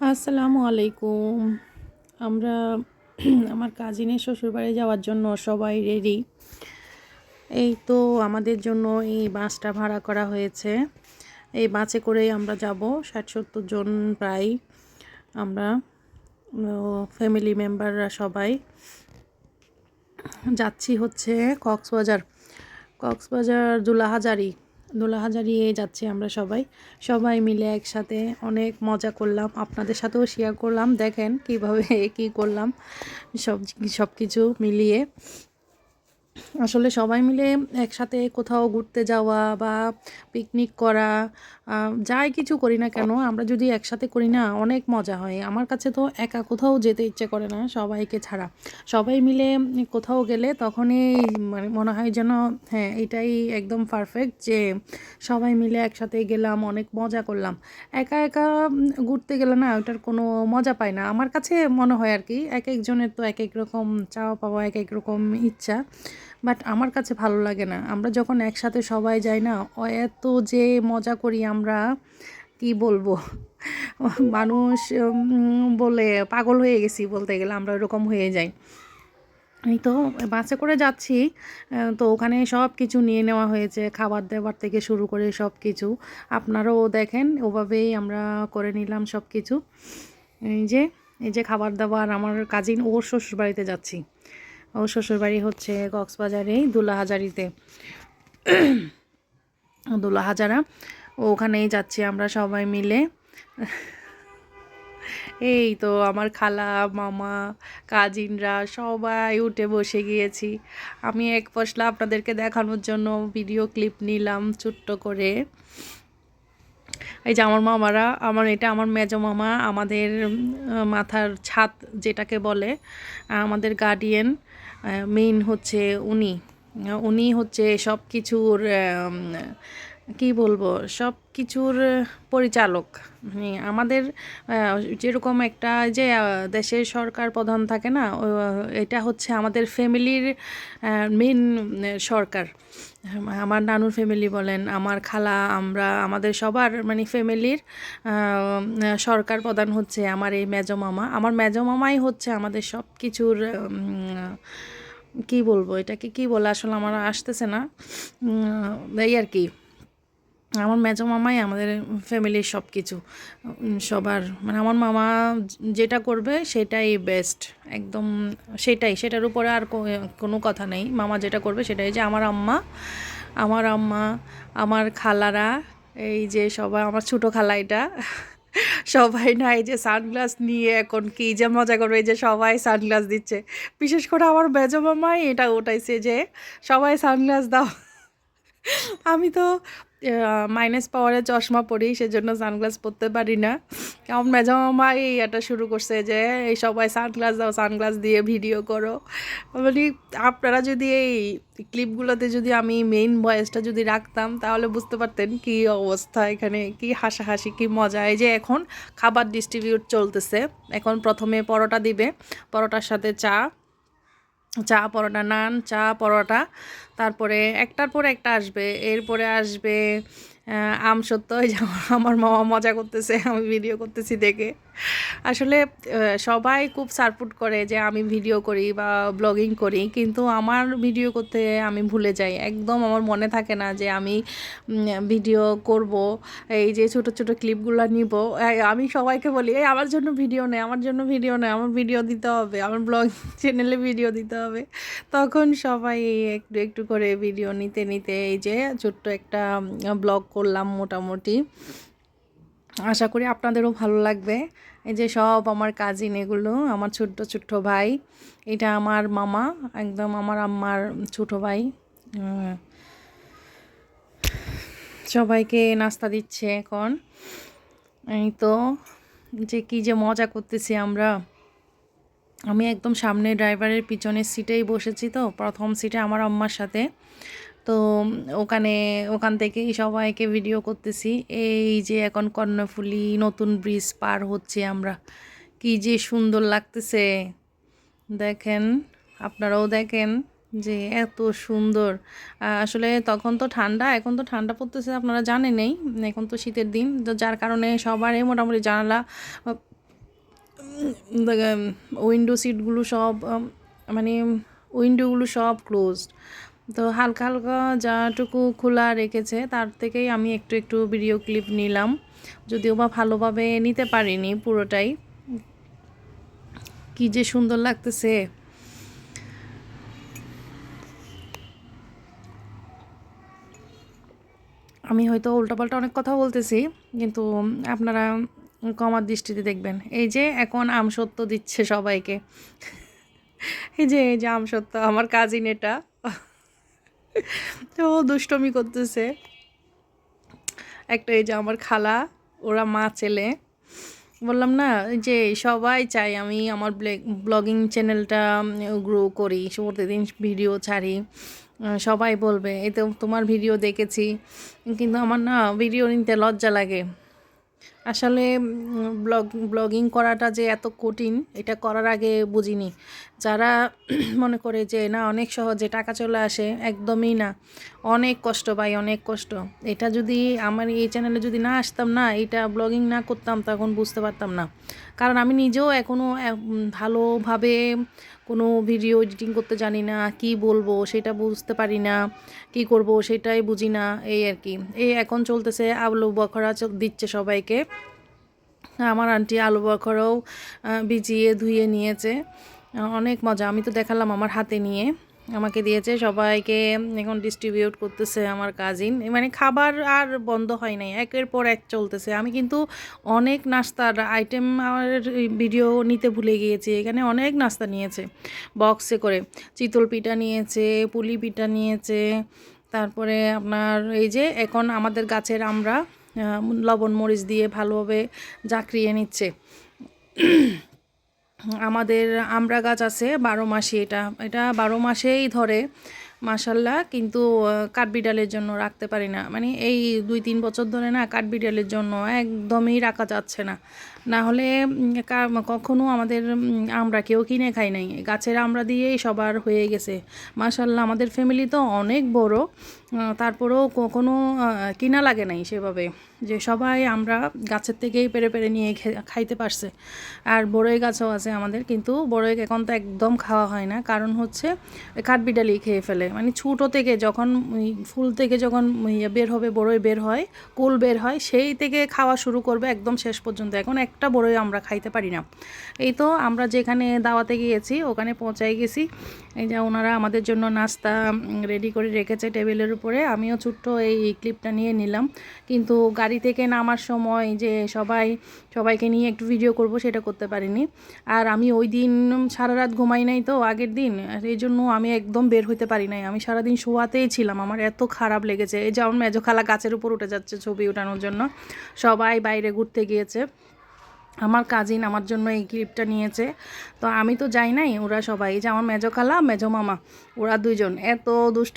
আসসালামু আলাইকুম। আমরা আমার কাজিনের শ্বশুরবাড়ি যাওয়ার জন্য সবাই রেডি এই তো আমাদের জন্য এই বাসটা ভাড়া করা হয়েছে। এই বাসে করেই আমরা যাব ষাট সত্তর জন প্রায় আমরা ফ্যামিলি মেম্বাররা সবাই। যাচ্ছি হচ্ছে কক্সবাজার কক্সবাজার দুলাহাজারি। দোলাহাজারি যাচ্ছি আমরা সবাই। সবাই মিলে একসাথে অনেক মজা করলাম। আপনাদের সাথেও শেয়ার করলাম। দেখেন কীভাবে, কি করলাম। সব সব কিছু মিলিয়ে। আসলে সবাই মিলে একসাথে কোথাও ঘুরতে যাওয়া বা পিকনিক করা যাই কিছু করি না কেন, আমরা যদি একসাথে করি না, অনেক মজা হয়। আমার কাছে তো একা কোথাও যেতে ইচ্ছে করে না সবাইকে ছাড়া। সবাই মিলে কোথাও গেলে তখনই মানে মনে হয় যেন হ্যাঁ এটাই একদম পারফেক্ট যে সবাই মিলে একসাথে গেলাম, অনেক মজা করলাম। একা একা ঘুরতে গেলে না, ওটার কোনো মজা পায় না। আমার কাছে মনে হয় আর কি, এক একজনের তো এক এক রকম চাওয়া পাওয়া, এক এক রকম ইচ্ছা। বাট আমার কাছে ভালো লাগে না। আমরা যখন একসাথে সবাই যাই না এত যে মজা করি আমরা, কি বলব? মানুষ বলে পাগল হয়ে গেছি বলতে গেলে, আমরা ওরকম হয়ে যাই। এই তো, বাসে করে যাচ্ছি তো ওখানে সব কিছু নিয়ে নেওয়া হয়েছে, খাবার দাবার থেকে শুরু করে সব কিছু। আপনারাও দেখেন, ওভাবেই আমরা করে নিলাম সব কিছু। এই যে এই যে খাবার দাবার, আমার কাজিন, ওর শ্বশুর বাড়িতে যাচ্ছি। ও শ্বশুরবাড়ি হচ্ছে কক্সবাজারেই দুলাহাজারিতে। দুলাহাজারা, ওখানেই যাচ্ছি আমরা সবাই মিলে। এই তো আমার খালা, মামা, কাজিনরা সবাই উঠে বসে গিয়েছি। আমি এক পশলা আপনাদেরকে দেখানোর জন্য ভিডিও ক্লিপ নিলাম ছোট্ট করে। এই যে আমার মামারা, আমার এটা আমার মেজ মামা, আমাদের মাথার ছাদ যেটাকে বলে আমাদের গার্ডিয়ান মেইন হচ্ছে উনি। উনি হচ্ছে সব কিছুর কি বলব, সব কিছুর পরিচালক। মানে আমাদের যেরকম একটা যে দেশের সরকার প্রধান থাকে না এটা হচ্ছে আমাদের ফ্যামিলির মেন সরকার। আমার নানুর ফ্যামিলি বলেন, আমার খালা, আমরা, আমাদের সবার মানে ফ্যামিলির সরকার প্রধান হচ্ছে আমার এই মেজো মামা। আমার মেজো মামাই হচ্ছে আমাদের সব কিছুর কি বলব, এটাকে কি বলে আসলে আমার আসতেছে না। এই আর কি। আমার মেজো মামাই আমাদের ফ্যামিলির সব কিছু সবার মানে আমার মামা যেটা করবে সেটাই বেস্ট একদম সেটাই, সেটার উপরে আর কোনো কথা নেই। মামা যেটা করবে সেটাই যে আমার আম্মা আমার আম্মা, আমার খালারা, এই যে সবাই, আমার ছোটো খালা এটা সবাই না এই যে সানগ্লাস নিয়ে এখন কি যে মজা করবে, এই যে সবাই সানগ্লাস দিচ্ছে। বিশেষ করে আমার বেজো মামাই এটা ওটাইছে যে সবাই সানগ্লাস দাও। আমি তো মাইনাস পাওয়ারে চশমা পরি সেজন্য সানগ্লাস পরতে পারি না। আমার মেজা মামা এই এটা শুরু করছে যে, এই সবাই সানগ্লাস দাও সানগ্লাস দিয়ে ভিডিও করো। মানে আপনারা যদি এই ক্লিপগুলোতে যদি আমি মেইন ভয়েসটা যদি রাখতাম, তাহলে বুঝতে পারতেন কি অবস্থা এখানে, কি হাসাহাসি, কি মজা। এই যে এখন খাবার ডিস্ট্রিবিউট চলতেছে, এখন প্রথমে পরোটা দিবে, পরোটার সাথে চা চা, পরোটা নান, চা, পরোটা। তারপরে একটার পর একটা আসবে, এরপরে আসবে আম সত্য আমার মামা মজা করতেছে, আমি ভিডিও করতেছি দেখে। আসলে সবাই খুব সাপোর্ট করে যে আমি ভিডিও করি বা ব্লগিং করি, কিন্তু আমার ভিডিও করতে আমি ভুলে যাই। একদম আমার মনে থাকে না যে আমি ভিডিও করব, এই যে ছোট ছোট ক্লিপগুলো নিব। আমি সবাইকে বলি, এই আমার জন্য ভিডিও নেই আমার জন্য ভিডিও নেই আমার ভিডিও দিতে হবে, আমার ব্লগ চ্যানেলে ভিডিও দিতে হবে। তখন সবাই একটু একটু করে ভিডিও নিতে নিতে এই যে ছোট্ট একটা ব্লগ করলাম মোটামুটি। আশা করি আপনাদেরও ভালো লাগবে। এই যে সব আমার কাজিন এগুলো, আমার ছোট্ট ছোট্ট ভাই, এটা আমার মামা, একদম আমার আম্মার ছোট ভাই। সবাইকে নাস্তা দিচ্ছে এখন। এই তো, যে কি যে মজা করতেছি আমরা। আমি একদম সামনে ড্রাইভারের পিছনের সিটেই বসেছি তো, প্রথম সিটে আমার আম্মার সাথে। তো ওখানে, ওখান থেকেই সবাইকে ভিডিও করতেছি, এই যে এখন কর্ণফুলি নতুন ব্রিজ পার হচ্ছে আমরা। কি যে সুন্দর লাগতেছে। দেখেন, আপনারাও দেখেন যে এত সুন্দর। আসলে তখন তো ঠান্ডা, এখন তো ঠান্ডা পড়তেছে, আপনারা জানেনই। এখন তো শীতের দিন, তো যার কারণে সবারই মোটামুটি জানালা উইন্ডো সিটগুলো সব মানে উইন্ডোগুলো সব ক্লোজড তো হালকা হালকা যাটুকু খোলা রেখেছে, তার থেকেই আমি একটু একটু ভিডিও ক্লিপ নিলাম। যদিও বা ভালোভাবে নিতে পারিনি পুরোটাই। কি যে সুন্দর লাগতেছে। আমি হয়তো উল্টাপাল্টা অনেক কথা বলতেছি, কিন্তু আপনারা কমার দৃষ্টিতে দেখবেন। এই যে এখন আমসত্ব দিচ্ছে সবাইকে। এই যে এই যে আমসত্ব আমার কাজিন এটা। তো দুষ্টমি করতেছে। একটা এই যে আমার খালা, ওরা মা, ছেলে। বললাম, না যে সবাই চাই আমি আমার ব্লগিং চ্যানেলটা গ্রো করি। প্রতিদিন ভিডিও ছাড়ি। সবাই বলবে এই তো তোমার ভিডিও দেখেছি। কিন্তু আমার না ভিডিও নিতে লজ্জা লাগে। আসলে ব্লগ, ব্লগিং করাটা যে এত কঠিন, এটা করার আগে বুঝিনি। যারা মনে করে যে, না, অনেক সহজে টাকা চলে আসে, একদমই না। অনেক কষ্ট ভাই, অনেক কষ্ট। এটা যদি আমার এই চ্যানেলে যদি না আসতাম, না, এটা ব্লগিং না করতাম, তখন বুঝতে পারতাম না। কারণ আমি নিজেও এখনও ভালোভাবে কোনো ভিডিও এডিটিং করতে জানি না, কি বলব, সেটা বুঝতে পারি না, কি করব, সেটাই বুঝি না, এই আর কি। এই এখন চলতেছে আলু বখরা দিচ্ছে সবাইকে। আমার আন্টি আলু বখরাও ভিজিয়ে ধুয়ে নিয়েছে। অনেক মজা। আমি তো দেখালাম আমার হাতে নিয়ে। আমাকে দিয়েছে। সবাইকে এখন ডিস্ট্রিবিউট করতেছে আমার কাজিন মানে খাবার আর বন্ধ হয় নাই। একের পর এক চলতেছে। আমি কিন্তু অনেক নাস্তার আইটেম আমার ভিডিও নিতে ভুলে গিয়েছি। এখানে অনেক নাস্তা নিয়েছে। বক্সে করে। চিতল পিঠা নিয়েছে, পুলি পিঠা নিয়েছে। তারপরে আপনার এই যে এখন আমাদের গাছের আমরা লবণ, মরিচ দিয়ে ভালোভাবে জাঁকড়িয়ে নিচ্ছে। আমাদের আমড়া গাছ আছে বারো মাসে, এটা এটা বারো মাসেই ধরে মাসাল্লাহ কিন্তু কাঠবিড়ালের জন্য রাখতে পারি না। মানে এই দুই তিন বছর ধরে না, কাঠবিড়ালের জন্য একদমই রাখা যাচ্ছে না। না হলে কখনো আমাদের আমরা কেউ কিনে খাই নাই। গাছের আমরা দিয়েই সবার হয়ে গেছে। মাসাল্লাহ আমাদের ফ্যামিলি তো অনেক বড়। তারপরেও কখনো কিনা লাগে নাই সেভাবে। যে সবাই আমরা গাছের থেকেই পেরে পেরে নিয়ে খাইতে পারছে। আর বড়ই গাছও আছে আমাদের, কিন্তু বড়ই এখন তো একদম খাওয়া হয় না। কারণ হচ্ছে, কাঠবিড়ালি খেয়ে ফেলে। মানে ছোটো থেকে যখন ফুল থেকে যখন ইয়ে বের হবে, বড়ই বের হয়, কুল বের হয়, সেই থেকে খাওয়া শুরু করবে একদম শেষ পর্যন্ত। এখন একটা বড়ই আমরা খাইতে পারি না। এই তো আমরা যেখানে দাওয়াতে গিয়েছি, ওখানে পৌঁছাই গেছি। এই যে ওনারা আমাদের জন্য নাস্তা রেডি করে রেখেছে টেবিলের উপরে। আমিও ছোট্ট এই ক্লিপটা নিয়ে নিলাম। কিন্তু গাড়ি থেকে নামার সময় যে সবাই, সবাইকে নিয়ে একটু ভিডিও করব সেটা করতে পারিনি। আর আমি ওই দিন সারা রাত ঘুমাই নাই তো আগের দিন। এই জন্য আমি একদম বের হইতে পারি নাই। আমি সারাদিন শোয়াতেই ছিলাম। আমার এত খারাপ লেগেছে। এই যেমন মেজো খালা গাছের উপর উঠে যাচ্ছে ছবি ওঠানোর জন্য। সবাই বাইরে ঘুরতে গিয়েছে। আমার কাজিন আমার জন্য এই ক্লিপটা নিয়েছে। তো আমি তো যাই নাই, ওরা সবাই যে আমার মেজো খালা, মেজো মামা, ওরা দুইজন। এত দুষ্ট